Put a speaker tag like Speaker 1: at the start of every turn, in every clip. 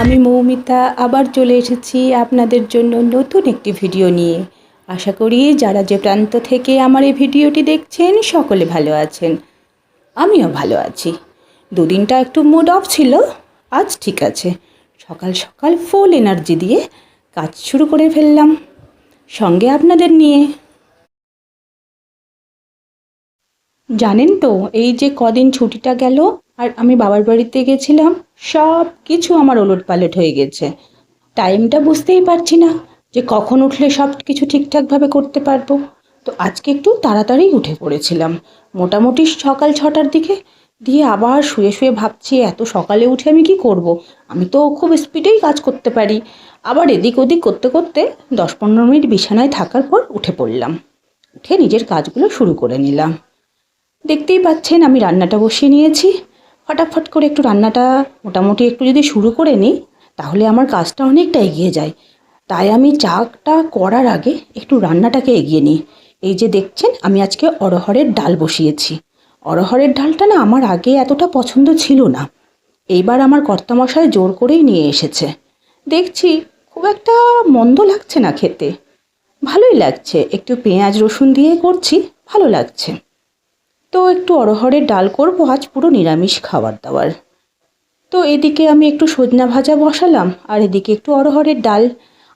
Speaker 1: আমি মৌমিতা, আবার চলে এসেছি আপনাদের জন্য নতুন একটি ভিডিও নিয়ে। আশা করি যারা যে প্রান্ত থেকে আমার এই ভিডিওটি দেখছেন, সকলে ভালো আছেন। আমিও ভালো আছি। দুদিনটা একটু মুড অফ ছিল, আজ ঠিক আছে। সকাল সকাল ফুল এনার্জি দিয়ে কাজ শুরু করে ফেললাম। সঙ্গে আপনাদের নিয়ে। জানেন তো, এই যে কদিন ছুটিটা গেল আর আমি বাবার বাড়িতে গেছিলাম সব কিছু আমার ওলট পালট হয়ে গেছে। টাইমটা বুঝতেই পারছি না যে কখন উঠলে সব কিছু ঠিকঠাকভাবে করতে পারব। তো আজকে একটু তাড়াতাড়ি উঠে পড়েছিলাম। মোটামুটি সকাল ছটার দিকে দিয়ে আবার শুয়ে শুয়ে ভাবছি, এত সকালে উঠে আমি কি করব। আমি তো খুব স্পিডেই কাজ করতে পারি। আবার এদিক ওদিক করতে করতে দশ পনেরো মিনিট বিছানায় থাকার পর উঠে পড়লাম। উঠে নিজের কাজগুলো শুরু করে নিলাম। দেখতেই পাচ্ছেন আমি রান্নাটা বসিয়ে নিয়েছি। ফটাফট করে একটু রান্নাটা মোটামুটি একটু যদি শুরু করে নিই, তাহলে আমার কাজটা অনেকটা এগিয়ে যায়। তাই আমি চাটা করার আগে একটু রান্নাটাকে এগিয়ে নিই। এই যে দেখছেন, আমি আজকে অরহরের ডাল বসিয়েছি। অরহরের ডালটা না আমার আগে এতটা পছন্দ ছিল না। এইবার আমার কর্তামশাই জোর করেই নিয়ে এসেছে। দেখছি, খুব একটা মন্দ লাগছে না খেতে। ভালোই লাগছে, একটু পেঁয়াজ রসুন দিয়ে করছি, ভালো লাগছে। তো একটু অরহরের ডাল করব, আজ পুরো নিরামিষ খাবার দাবার। তো এদিকে আমি একটু সজনা ভাজা বসালাম, আর এদিকে একটু অরহরের ডাল।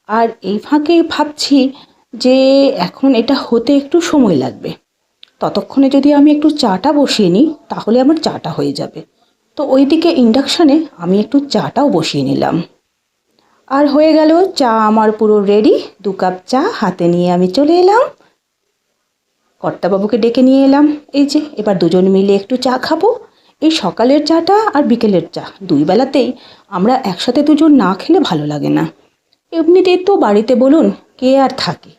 Speaker 1: আর এই ফাঁকে ভাবছি যে এখন এটা হতে একটু সময় লাগবে। ততক্ষণে যদি আমি একটু চাটা বসিয়ে নিই, তাহলে আমার চাটা হয়ে যাবে। তো ওইদিকে ইন্ডাকশানে আমি একটু চাটাও বসিয়ে নিলাম। আর হয়ে গেল চা আমার পুরো রেডি, দু কাপ চা হাতে নিয়ে আমি চলে এলাম। কর্তাবাবুকে ডেকে নিয়ে এলাম। এই যে, এবার দুজন মিলে একটু চা খাব। এই সকালের চাটা আর বিকেলের চা, দুই বেলাতেই। আমরা একসাথে দুজন না খেলে ভালো লাগে না। এমনিতেই তো বাড়িতে বলুন, কে আর থাকে?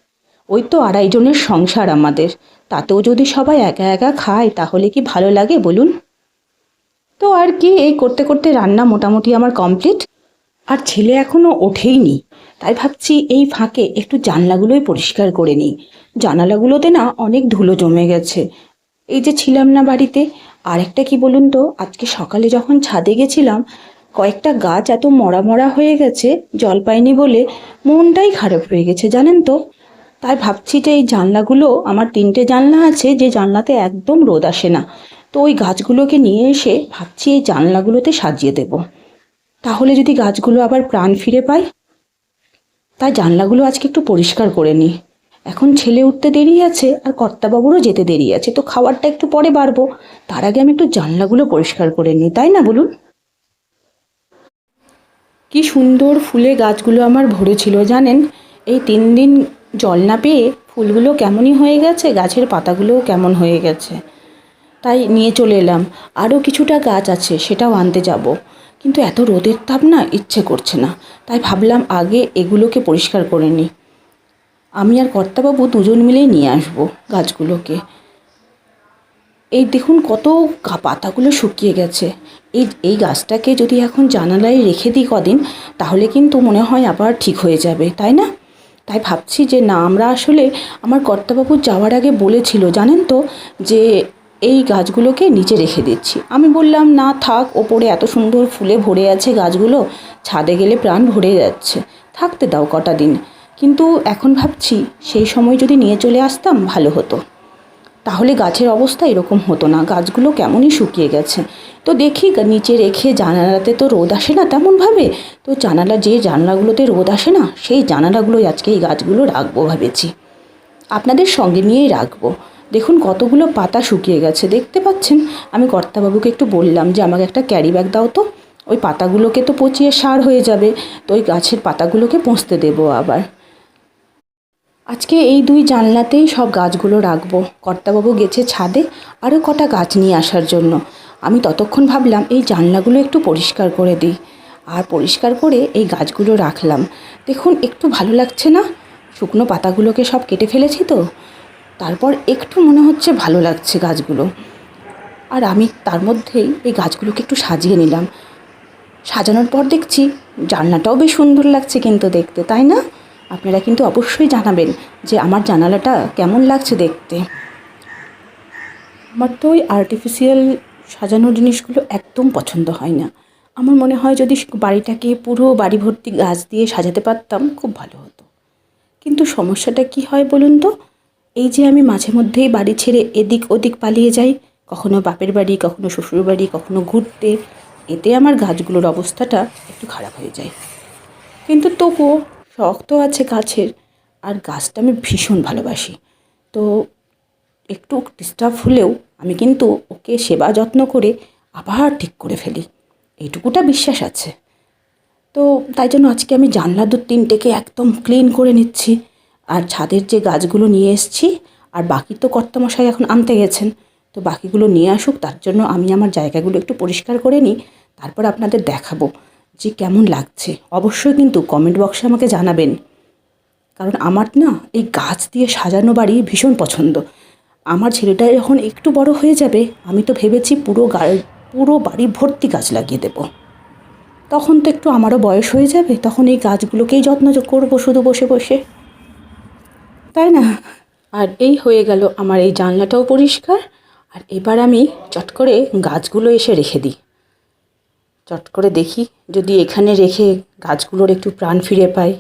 Speaker 1: ওই তো আড়াইজনের সংসার আমাদের। তাতেও যদি সবাই একা একা খায়, তাহলে কি ভালো লাগে বলুন? তো আর কি, এই করতে করতে রান্না মোটামুটি আমার কমপ্লিট। আর ছেলে এখনও ওঠেইনি। তাই ভাবছি এই ফাঁকে একটু জানলাগুলোই পরিষ্কার করে নিই। জানালাগুলোতে না অনেক ধুলো জমে গেছে। এই যে ছিলাম না বাড়িতে, আরেকটা কি বলুন তো? আজকে সকালে যখন ছাদে গেছিলাম, কয়েকটা গাছ এত মরা মরা হয়ে গেছে, জল পায়নি বলে মনটাই খারাপ হয়ে গেছে, জানেন তো? তাই ভাবছি যে এই জানলাগুলো, আমার তিনটে জানলা আছে, যে জানলাতে একদম রোদ আসে না। তো ওই গাছগুলোকে নিয়ে এসে ভাবছি এই জানলাগুলোতে সাজিয়ে দেব। তাহলে যদি গাছগুলো আবার প্রাণ ফিরে পায় তাই জানলাগুলো আজকে একটু পরিষ্কার করে নিই এখন ছেলে উঠতে দেরি আছে আর কর্তাবাবুরও যেতে দেরি আছে, তো খাবারটা একটু পরে বাড়বো। তার আগে আমি একটু জানলাগুলো পরিষ্কার করে নিই তাই না বলুন? কি সুন্দর ফুলে গাছগুলো আমার ভরেছিল, জানেন? এই তিন দিন জল না পেয়ে ফুলগুলো কেমনই হয়ে গেছে, গাছের পাতাগুলোও কেমন হয়ে গেছে। তাই নিয়ে চলে এলাম। আরও কিছুটা গাছ আছে, সেটাও আনতে যাব। কিন্তু এত রোদের তাপ না ইচ্ছে করছে না। তাই ভাবলাম আগে এগুলোকে পরিষ্কার করে নিই। আমি আর কর্তাবাবু দুজন মিলেই নিয়ে আসব গাছগুলোকে। এই দেখুন কত পাতাগুলো শুকিয়ে গেছে। এই এই গাছটাকে যদি এখন জানালায় রেখে দিই কদিন, তাহলে কিন্তু মনে হয় আবার ঠিক হয়ে যাবে, তাই না? তাই ভাবছি যে না, আমরা আসলে আমার কর্তাবাবু যাওয়ার আগে বলেছিল, জানেন তো, যে এই গাছগুলোকে নিচে রেখে দিচ্ছি। আমি বললাম, না থাক, ওপরে এত সুন্দর ফুলে ভরে আছে গাছগুলো, ছাদে গেলে প্রাণ ভরে যাচ্ছে। থাকতে দাও কটা দিন। কিন্তু এখন ভাবছি, সেই সময় যদি নিয়ে চলে আসতাম, ভালো হতো। তাহলে গাছের অবস্থা এরকম হতো না। গাছগুলো কেমনই শুকিয়ে গেছে। তো দেখি, নিচে রেখে জানালাতে তো রোদ আসে না তেমনভাবে। তো জানালা, যে জানলাগুলোতে রোদ আসে না, সেই জানালাগুলোই আজকে এই গাছগুলো রাখব ভেবেছি। আপনাদের সঙ্গে নিয়েই রাখব। দেখুন কতগুলো পাতা শুকিয়ে গেছে, দেখতে পাচ্ছেন? আমি কর্তাবাবুকে একটু বললাম যে, আমাকে একটা ক্যারি ব্যাগ দাও তো। ওই পাতাগুলোকে তো পচিয়ে সার হয়ে যাবে, তো ওই গাছের পাতাগুলোকে পচতে দেবো আবার। আজকে এই দুই জানলাতেই সব গাছগুলো রাখব। কর্তাবাবু গেছে ছাদে আরও কটা গাছ নিয়ে আসার জন্য। আমি ততক্ষণ ভাবলাম, এই জানলাগুলো একটু পরিষ্কার করে দিই। আর পরিষ্কার করে এই গাছগুলো রাখলাম। দেখুন, একটু ভালো লাগছে না? শুকনো পাতাগুলোকে সব কেটে ফেলেছি তো। তারপর একটু মনে হচ্ছে ভালো লাগছে গাছগুলো। আর আমি তার মধ্যেই এই গাছগুলোকে একটু সাজিয়ে নিলাম। সাজানোর পর দেখছি জানলাটাও বেশ সুন্দর লাগছে কিন্তু দেখতে, তাই না? আপনারা কিন্তু অবশ্যই জানাবেন যে আমার জানালাটা কেমন লাগছে দেখতে। আমার তো ওই আর্টিফিশিয়াল সাজানো জিনিসগুলো একদম পছন্দ হয় না। আমার মনে হয় যদি বাড়িটাকে পুরো বাড়ি ভর্তি গাছ দিয়ে সাজাতে পারতাম, খুব ভালো হতো। কিন্তু সমস্যাটা কি হয় বলুন তো? এই যে আমি মাঝে মধ্যেই বাড়ি ছেড়ে এদিক ওদিক পালিয়ে যাই, কখনো বাপের বাড়ি, কখনো শ্বশুর বাড়ি, কখনো ঘুরতে, এতে আমার গাছগুলোর অবস্থাটা একটু খারাপ হয়ে যায়। কিন্তু তবুও শখ তো আছে গাছের, আর গাছটা আমি ভীষণ ভালোবাসি। তো একটু ডিস্টার্ব হলেও আমি কিন্তু ওকে সেবা যত্ন করে আবার ঠিক করে ফেলি। এইটুকুটা বিশ্বাস আছে। তো তাই জন্য আজকে আমি জানলা দু তিনটেকে একদম ক্লিন করে নিচ্ছি। আর ছাদের যে গাছগুলো নিয়ে এসেছি, আর বাকি তো কর্তামশাই এখন আনতে গেছেন, তো বাকিগুলো নিয়ে আসুক, তার জন্য আমি আমার জায়গাগুলো একটু পরিষ্কার করে নিই, তারপর আপনাদের দেখাবো যে কেমন লাগছে। অবশ্যই কিন্তু কমেন্ট বক্সে আমাকে জানাবেন, কারণ আমার না এই গাছ দিয়ে সাজানো বাড়ি ভীষণ পছন্দ। আমার ছেলেটা যখন একটু বড় হয়ে যাবে, আমি তো ভেবেছি পুরো পুরো বাড়ি ভর্তি গাছ লাগিয়ে দেবো। তখন তো একটু আমারও বয়স হয়ে যাবে, তখন এই গাছগুলোকেই যত্ন করব শুধু বসে বসে। তাই না? আর এই হয়ে গেল আমার এই জানলাটাও পরিষ্কার। আর এবার আমি চট করে গাছগুলো এসে রেখে দিই। চট করে দেখি যদি এখানে রেখে গাছগুলোর একটু প্রাণ ফিরে পাই।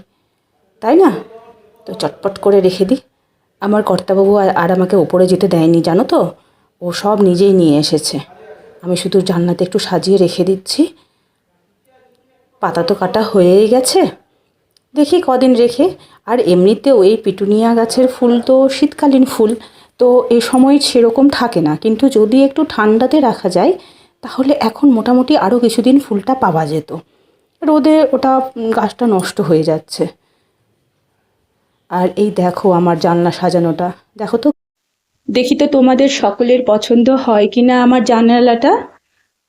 Speaker 1: তাই না? তো চটপট করে রেখে দিই। আমার কর্তাবাবু আর আমাকে ওপরে যেতে দেয়নি, জানো তো? ও সব নিজেই নিয়ে এসেছে। আমি শুধু জানলাতে একটু সাজিয়ে রেখে দিচ্ছি। পাতা তো কাটা হয়েই গেছে। দেখি কদিন রেখে। আর এমনিতেও এই পিটুনিয়া গাছের ফুল তো শীতকালীন ফুল, তো এই সময় সেরকম থাকে না। কিন্তু যদি একটু ঠান্ডাতে রাখা যায়, তাহলে এখন মোটামুটি আরও কিছুদিন ফুলটা পাওয়া যেত। রোদে ওটা গাছটা নষ্ট হয়ে যাচ্ছে। আর এই দেখো আমার জানলা সাজানোটা। দেখো তো। দেখি তো তোমাদের সকলের পছন্দ হয় কি না আমার জানালাটা।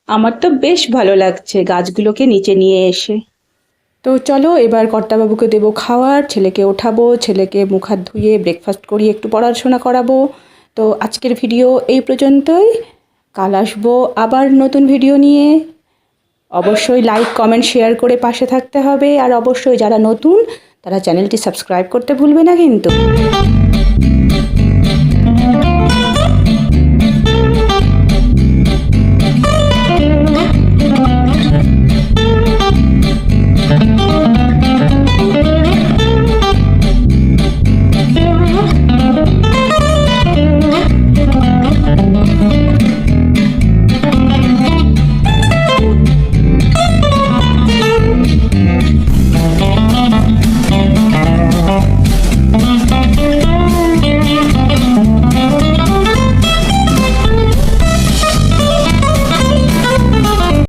Speaker 1: আমার তো বেশ ভালো লাগছে গাছগুলোকে নিচে নিয়ে এসে। তো চলো, এবার কর্তাবাবুকে দেবো খাওয়ার, ছেলেকে ওঠাবো, ছেলেকে মুখ হাত ধুয়ে ব্রেকফাস্ট করিয়ে একটু পড়াশোনা করাবো। তো আজকের ভিডিও এই পর্যন্তই। কাল আসব আবার নতুন ভিডিও নিয়ে। অবশ্যই লাইক কমেন্ট শেয়ার করে পাশে থাকতে হবে। আর অবশ্যই যারা নতুন, তারা চ্যানেলটি সাবস্ক্রাইব করতে ভুলবে না কিন্তু।